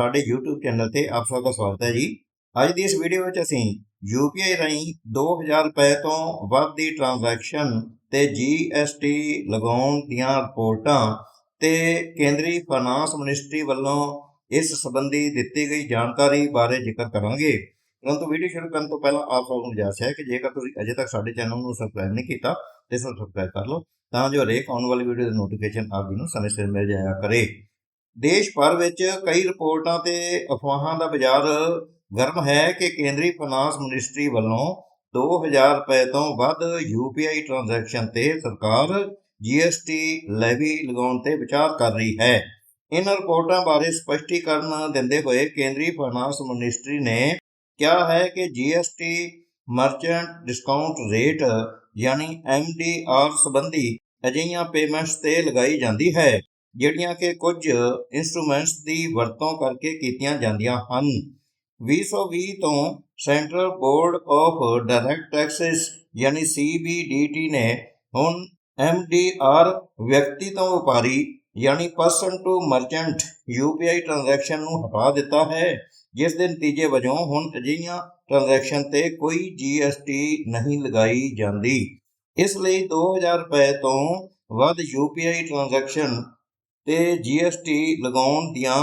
ਸਾਡੇ YouTube channel ਤੇ ਆਪ ਸਭ ਦਾ ਸਵਾਗਤ ਹੈ ਜੀ। ਅੱਜ ਦੀ ਇਸ ਵੀਡੀਓ ਵਿੱਚ ਅਸੀਂ UPI ਰਾਹੀਂ 2000 ਰੁਪਏ ਤੋਂ ਵੱਧ ਦੀ ਟ੍ਰਾਂਜੈਕਸ਼ਨ ਤੇ GST ਲਗਾਉਣ ਦੀਆਂ ਰਿਪੋਰਟਾਂ ਤੇ ਕੇਂਦਰੀ ਫਾਈਨਾਂਸ ਮਿਨਿਸਟਰੀ ਵੱਲੋਂ ਇਸ ਸੰਬੰਧੀ ਦਿੱਤੀ ਗਈ ਜਾਣਕਾਰੀ ਬਾਰੇ ਜ਼ਿਕਰ ਕਰਾਂਗੇ। ਪਰੰਤੂ ਵੀਡੀਓ ਸ਼ੁਰੂ ਕਰਨ ਤੋਂ ਪਹਿਲਾਂ ਆਪ ਸਭ ਨੂੰ ਗੁਜ਼ਾਰਿਸ਼ ਹੈ ਕਿ ਜੇਕਰ ਤੁਸੀਂ ਅਜੇ ਤੱਕ ਸਾਡੇ ਚੈਨਲ ਨੂੰ ਸਬਸਕ੍ਰਾਈਬ ਨਹੀਂ ਕੀਤਾ ਤੇ ਇਸ ਨੂੰ ਸਬਸਕ੍ਰਾਈਬ ਕਰ ਲਓ ਤਾਂ ਜੋ ਹਰੇਕ ਆਉਣ ਵਾਲੀ ਵੀਡੀਓ ਦੀ ਨੋਟੀਫਿਕੇਸ਼ਨ ਆਪ ਜੀ ਨੂੰ ਸਮੇਂ ਸਿਰ ਮਿਲ ਜਾਇਆ ਕਰੇ। ਦੇਸ਼ ਭਰ ਵਿੱਚ ਕਈ ਰਿਪੋਰਟਾਂ ਤੇ ਅਫਵਾਹਾਂ ਦਾ ਬਾਜ਼ਾਰ ਗਰਮ ਹੈ ਕਿ ਕੇਂਦਰੀ ਫਾਈਨਾਂਸ ਮਿਨਿਸਟਰੀ ਵੱਲੋਂ 2000 ਰੁਪਏ ਤੋਂ ਵੱਧ UPI ਟ੍ਰਾਂਜੈਕਸ਼ਨ ਤੇ ਸਰਕਾਰ GST ਲੈਵੀ ਲਗਾਉਣ ਤੇ ਵਿਚਾਰ ਕਰ ਰਹੀ ਹੈ। ਇਹਨਾਂ ਰਿਪੋਰਟਾਂ ਬਾਰੇ ਸਪਸ਼ਟੀਕਰਨ ਦਿੰਦੇ ਹੋਏ ਕੇਂਦਰੀ ਫਾਈਨਾਂਸ ਮਿਨਿਸਟਰੀ ਨੇ ਕਿਹਾ ਹੈ ਕਿ GST ਮਰਚੈਂਟ ਡਿਸਕਾਊਂਟ ਰੇਟ ਯਾਨੀ MDR ਸੰਬੰਧੀ ਅਜਿਹੀਆਂ ਪੇਮੈਂਟਸ ਤੇ ਲਗਾਈ ਜਾਂਦੀ ਹੈ। ਜਿਹੜੀਆਂ ਕਿ ਕੁਝ ਇਨਸਟਰੂਮੈਂਟਸ ਦੀ ਵਰਤੋਂ ਕਰਕੇ ਕੀਤੀਆਂ ਜਾਂਦੀਆਂ ਹਨ। 2020 ਤੋਂ central board of direct taxes ਯਾਨੀ CBDT ਨੇ ਹੁਣ MDR ਵਿਅਕਤੀ ਤੋਂ ਵਪਾਰੀ ਯਾਨੀ person to merchant UPI transaction ਨੂੰ ਹਟਾ ਦਿੱਤਾ ਹੈ, ਜਿਸ ਦੇ ਨਤੀਜੇ ਵਜੋਂ ਹੁਣ ਅਜਿਹੀਆਂ ਟ੍ਰਾਂਜੈਕਸ਼ਨ ਤੇ ਕੋਈ GST ਨਹੀਂ ਲਗਾਈ ਜਾਂਦੀ। ਇਸ ਲਈ 2000 ਰੁਪਏ ਤੋਂ ਵੱਧ UPI ਟ੍ਰਾਂਜੈਕਸ਼ਨ ਤੇ GST ਲਗਾਉਣ ਦੀਆਂ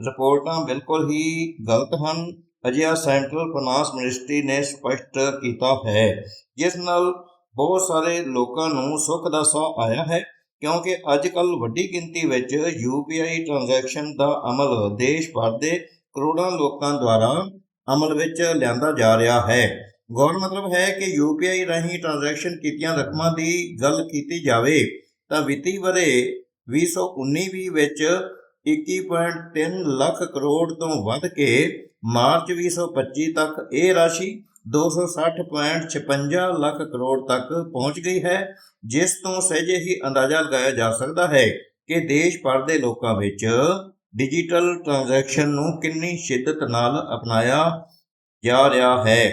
ਰਿਪੋਰਟਾਂ ਬਿਲਕੁਲ ਹੀ ਗਲਤ ਹਨ। ਅਜਿਹਾ ਸੈਂਟਰਲ ਫਾਈਨਾਂਸ ਮਿਨਿਸਟਰੀ ਨੇ ਸਪਸ਼ਟ ਕੀਤਾ ਹੈ, ਜਿਸ ਨਾਲ ਬਹੁਤ ਸਾਰੇ ਲੋਕਾਂ ਨੂੰ ਸੁੱਖ ਦਾ ਸਾਹ ਆਇਆ ਹੈ, ਕਿਉਂਕਿ ਅੱਜ ਕੱਲ ਵੱਡੀ ਗਿਣਤੀ ਵਿੱਚ UPI ਟ੍ਰਾਂਜੈਕਸ਼ਨ ਦਾ ਅਮਲ ਦੇਸ਼ ਭਰ ਦੇ ਕਰੋੜਾਂ ਲੋਕਾਂ ਦੁਆਰਾ ਅਮਲ ਵਿੱਚ ਲਿਆਂਦਾ ਜਾ ਰਿਹਾ ਹੈ। ਗੌਰ ਮਤਲਬ ਹੈ ਕਿ UPI ਰਾਹੀਂ ਟ੍ਰਾਂਜੈਕਸ਼ਨ ਕੀਤੀਆਂ ਰਕਮਾਂ ਦੀ ਗੱਲ ਕੀਤੀ ਜਾਵੇ, ਤਾਂ ਵਿੱਤੀ ਵਰੇ 2019-20 ਵਿੱਚ 21.3 ਲੱਖ ਕਰੋੜ ਤੋਂ ਵੱਧ ਕੇ ਮਾਰਚ 2025 ਤੱਕ ਇਹ ਰਾਸ਼ੀ 260.56 ਲੱਖ ਕਰੋੜ ਤੱਕ ਪਹੁੰਚ ਗਈ ਹੈ, ਜਿਸ ਤੋਂ ਸਹਿਜੇ ਹੀ ਅੰਦਾਜ਼ਾ ਲਗਾਇਆ ਜਾ ਸਕਦਾ ਹੈ ਕਿ ਦੇਸ਼ ਭਰ ਦੇ ਲੋਕਾਂ ਵਿੱਚ ਡਿਜੀਟਲ ਟ੍ਰਾਂਜੈਕਸ਼ਨ ਨੂੰ ਕਿੰਨੀ ਸ਼ਿੱਦਤ ਨਾਲ ਅਪਣਾਇਆ ਜਾ ਰਿਹਾ ਹੈ।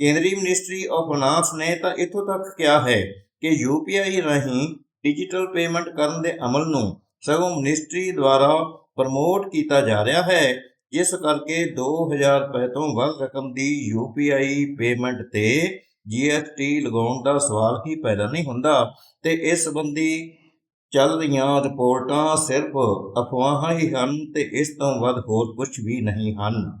ਕੇਂਦਰੀ ਮਿਨਿਸਟਰੀ ਆਫ ਫਾਈਨਾਂਸ ਨੇ ਤਾਂ ਇੱਥੋਂ ਤੱਕ ਕਿਹਾ ਹੈ ਕਿ UPI ਰਾਹੀਂ ਡਿਜੀਟਲ ਪੇਮੈਂਟ ਕਰਨ ਦੇ ਅਮਲ ਨੂੰ ਸਗੋਂ ਮਿਨਿਸਟਰੀ ਦੁਆਰਾ ਪ੍ਰਮੋਟ ਕੀਤਾ ਜਾ ਰਿਹਾ ਹੈ, ਜਿਸ ਕਰਕੇ 2000 ਰੁਪਏ ਤੋਂ ਵੱਧ ਰਕਮ ਦੀ UPI ਪੇਮੈਂਟ ਤੇ GST ਲਗਾਉਣ ਦਾ ਸਵਾਲ ਹੀ ਪੈਦਾ ਨਹੀਂ ਹੁੰਦਾ ਤੇ ਇਸ ਸੰਬੰਧੀ ਚੱਲ ਰਹੀਆਂ ਰਿਪੋਰਟਾਂ ਸਿਰਫ ਅਫਵਾਹਾਂ ਹੀ ਹਨ ਤੇ ਇਸ ਤੋਂ ਵੱਧ ਹੋਰ ਕੁਝ ਵੀ ਨਹੀਂ ਹਨ।